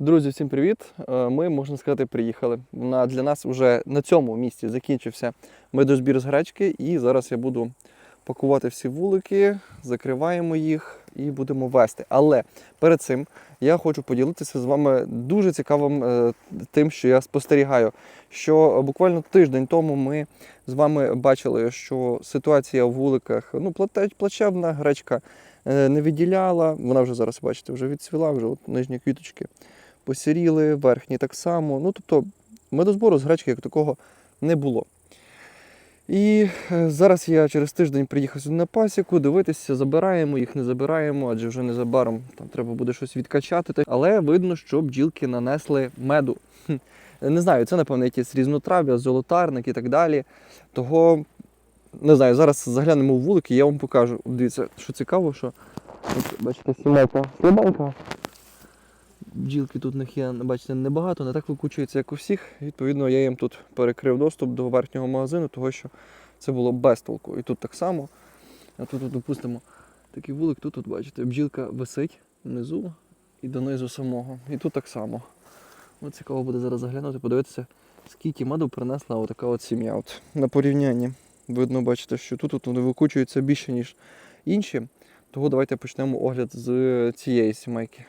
Друзі, всім привіт! Е, Ми, можна сказати, приїхали. Для нас вже на цьому місці закінчився медозбір з гречки, і зараз я буду пакувати всі вулики, закриваємо їх і будемо вести. Але перед цим я хочу поділитися з вами дуже цікавим е, тим, що я спостерігаю. Що буквально тиждень тому ми з вами бачили, що ситуація в вуликах ну, плачевна, гречка е, не відділяла. Вона вже зараз, бачите, вже відцвіла, вже от нижні квіточки посіріли, верхні так само. Ну, тобто медозбору з гречки як такого не було. І е, зараз я через тиждень приїхав сюди на пасіку, дивитися, забираємо їх, не забираємо, адже вже незабаром там треба буде щось відкачати. Але видно, що бджілки нанесли меду. Не знаю, це, напевно, якісь різнотрав'я, золотарник і так далі. Того, не знаю, зараз заглянемо в вулики, я вам покажу. Дивіться, що цікаво, що от, бачите, сімейка слабенька. Бджілки тут них є, бачите, небагато, не так викучується, як у всіх. Відповідно, я їм тут перекрив доступ до верхнього магазину, того що це було без толку. І тут так само. А тут, допустимо, такий вулик, тут, от, бачите, бджілка висить внизу і донизу самого. І тут так само. От цікаво буде зараз заглянути, подивитися, скільки меду принесла отака от сім'я. От, на порівнянні. Видно, бачите, що тут, от вони викучуються більше, ніж інші. Того давайте почнемо огляд з цієї сімейки.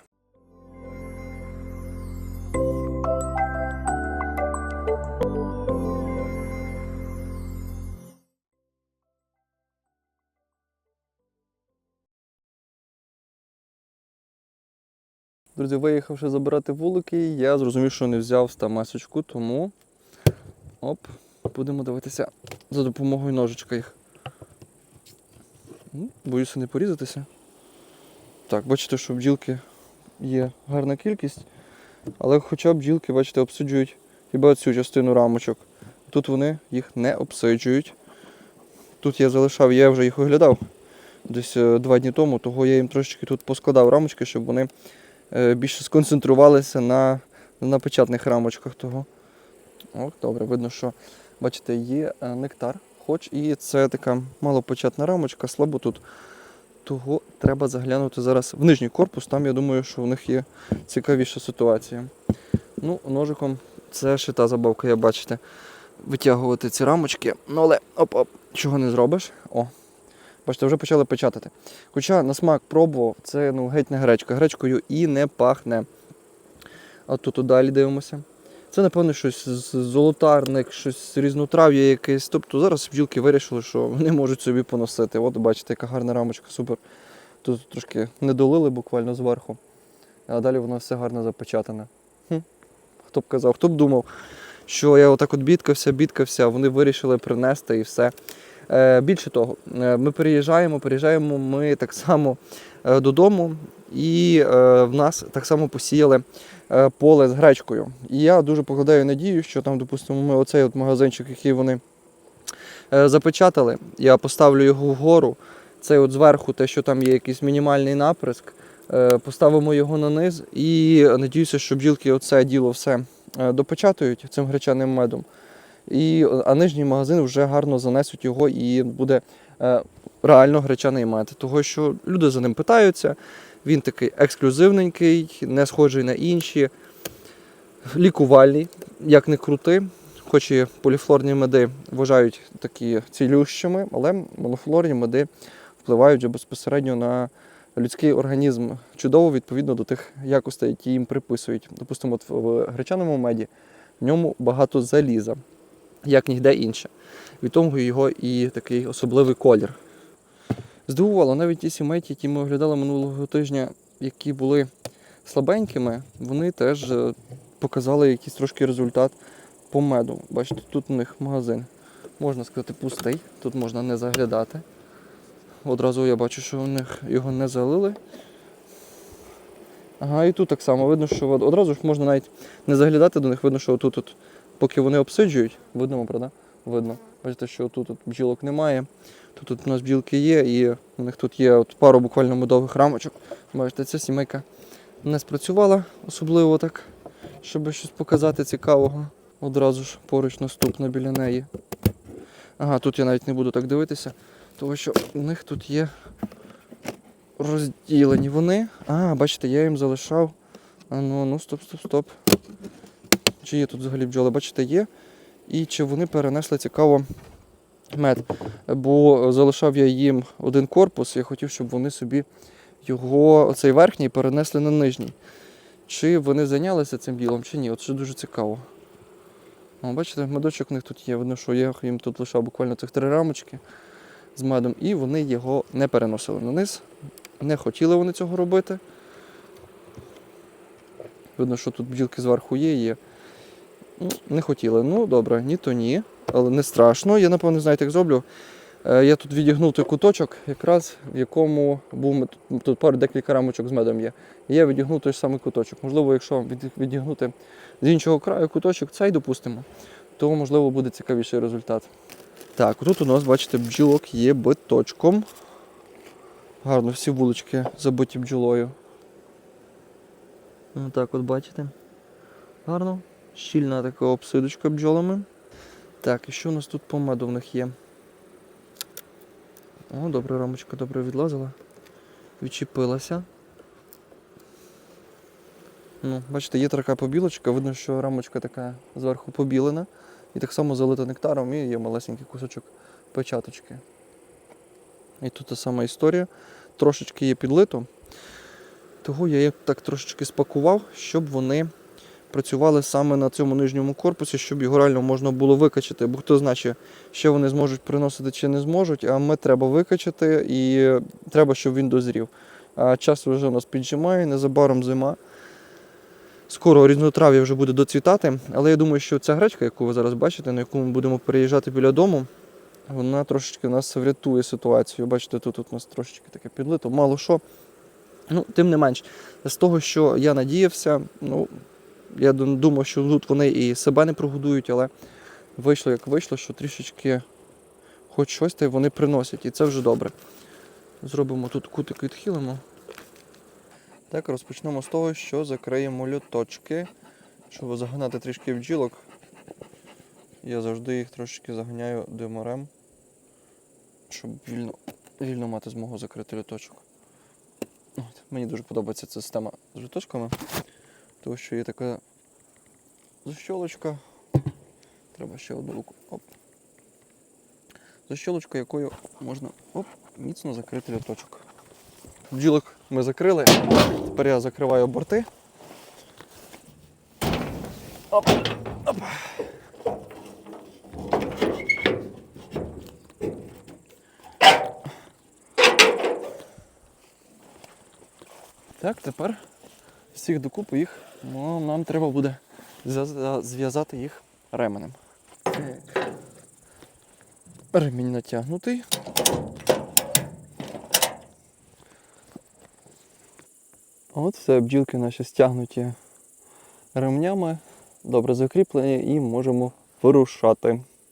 Друзі, виїхавши забирати вулики, я зрозумів, що не взяв стамесочку, тому оп, будемо дивитися за допомогою ножичка їх. Боюся не порізатися. Так, бачите, що бджілки є гарна кількість, але хоча бджілки, бачите, обсиджують хіба цю частину рамочок. Тут вони їх не обсиджують. Тут я залишав, я вже їх оглядав десь е, два дні тому, того я їм трошечки тут поскладав рамочки, щоб вони більше сконцентрувалися на, на печатних рамочках того. О, добре, видно, що бачите, є е, нектар, хоч і це така малопечатна рамочка, слабо тут. Того треба заглянути зараз в нижній корпус, там я думаю, що в них є цікавіша ситуація. Ну, ножиком це ще та забавка, я бачите, витягувати ці рамочки. Ну але оп-оп, чого не зробиш? О, Бачите, вже почали печатати. Хоча на смак пробував, це ну, геть не гречка. Гречкою і не пахне. А тут далі дивимося. Це, напевно, щось золотарник, щось різнотрав'я якесь. Тобто зараз бджілки вирішили, що вони можуть собі поносити. От бачите, яка гарна рамочка, супер. Тут трошки не долили буквально зверху. А далі воно все гарно запечатане. Хм. Хто б казав, хто б думав, що я отак от бідкався, бідкався, вони вирішили принести і все. Е, більше того, е, ми переїжджаємо, переїжджаємо ми так само е, додому, і в нас так само посіяли поле з гречкою. І я дуже покладаю надію, що там, допустимо, ми оцей от магазинчик, який вони запечатали, я поставлю його вгору. Цей от зверху, те, що там є якийсь мінімальний наприск, поставимо його на низ і надіюся, що бджілки оце діло все допечатають цим гречаним медом. І, а нижній магазин вже гарно занесуть його і буде е, реально гречаний мед. Того що люди за ним питаються. Він такий ексклюзивненький, не схожий на інші, лікувальний, як не крути. Хоч і поліфлорні меди вважають такі цілющими, але монофлорні меди впливають безпосередньо на людський організм чудово відповідно до тих якостей, які їм приписують. Допустимо, от в гречаному меді в ньому багато заліза, як ніде інше. Від того його і такий особливий колір. Здивувало навіть ті сімейки, які ми оглядали минулого тижня, які були слабенькими, вони теж е, показали якийсь трошки результат по меду. Бачите, тут у них магазин, можна сказати, пустий, тут можна не заглядати. Одразу я бачу, що у них його не залили. Ага, і тут так само видно, що одразу ж можна навіть не заглядати до них, видно, що тут, поки вони обсиджують, видно, правда? Видно. Бачите, що тут от бджілок немає. Тут от у нас бджілки є, і у них тут є от пару буквально медових рамочок. Бачите, ця сімейка не спрацювала особливо так, щоб щось показати цікавого. Одразу ж поруч наступна біля неї. Ага, тут я навіть не буду так дивитися, тому що у них тут є розділені вони. А, бачите, я їм залишав А ну, ну, стоп, стоп, стоп. Чи є тут взагалі бджоли? Бачите, є. І чи вони перенесли цікаво мед. Бо залишав я їм один корпус, я хотів, щоб вони собі його, оцей верхній, перенесли на нижній. Чи вони зайнялися цим ділом, чи ні. От що дуже цікаво. О, бачите, медочок у них тут є. Видно, що я їм тут лишав буквально цих три рамочки з медом, і вони його не переносили на низ. Не хотіли вони цього робити. Видно, що тут бджілки зверху є, є. Не хотіли. Ну, добре, ні то ні, але не страшно. Я, напевно, знаєте, як зроблю. Е, Я тут відігнув той куточок, якраз в якому був тут пару декілька рамочок з медом є. Я відігнув той самий куточок. Можливо, якщо відігнути з іншого краю куточок, цей допустимо, то можливо буде цікавіший результат. Так, тут у нас, бачите, бджілок є биточком. Гарно, всі вулички забиті бджолою. Ну, так от бачите. Гарно. Щільна така обсидочка бджолами. Так, і що у нас тут по меду в них є? О, добре, рамочка добре відлазила. Відчепилася. Ну, бачите, є така побілочка, видно, що рамочка така зверху побілена. І так само залита нектаром і є малесенький кусочок печаточки. І тут та сама історія. Трошечки є підлито. Того я їх так трошечки спакував, щоб вони працювали саме на цьому нижньому корпусі, щоб його реально можна було викачати. Бо хто знає, чи ще вони зможуть приносити чи не зможуть, а ми треба викачати і треба, щоб він дозрів. А час вже у нас піджимає, незабаром зима. Скоро різнотрав'я вже буде доцвітати, але я думаю, що ця гречка, яку ви зараз бачите, на яку ми будемо переїжджати біля дому, вона трошечки нас врятує ситуацію. Бачите, тут, тут у нас трошечки таке підлито, мало що. Ну, тим не менш, з того, що я надіявся, ну, я думав, що тут вони і себе не прогодують, але вийшло як вийшло, що трішечки хоч щось та вони приносять, і це вже добре. Зробимо тут кутик відхилимо. Так, розпочнемо з того, що закриємо льоточки, щоб загнати трішки бджілок. Я завжди їх трошечки заганяю димарем, щоб вільно, вільно мати змогу закрити льоточок. От. Мені дуже подобається ця система з льоточками, тому що є така защолочка. Треба ще одну руку. Оп. Защолочка, якою можна оп, міцно закрити льоточок. Бджілок ми закрили. Тепер я закриваю борти. Оп, оп. Так, тепер всіх докупи їх, ну, нам треба буде зв'язати їх ременем. Ремінь натягнутий. От все, бджілки наші стягнуті ремнями, добре закріплені і можемо вирушати.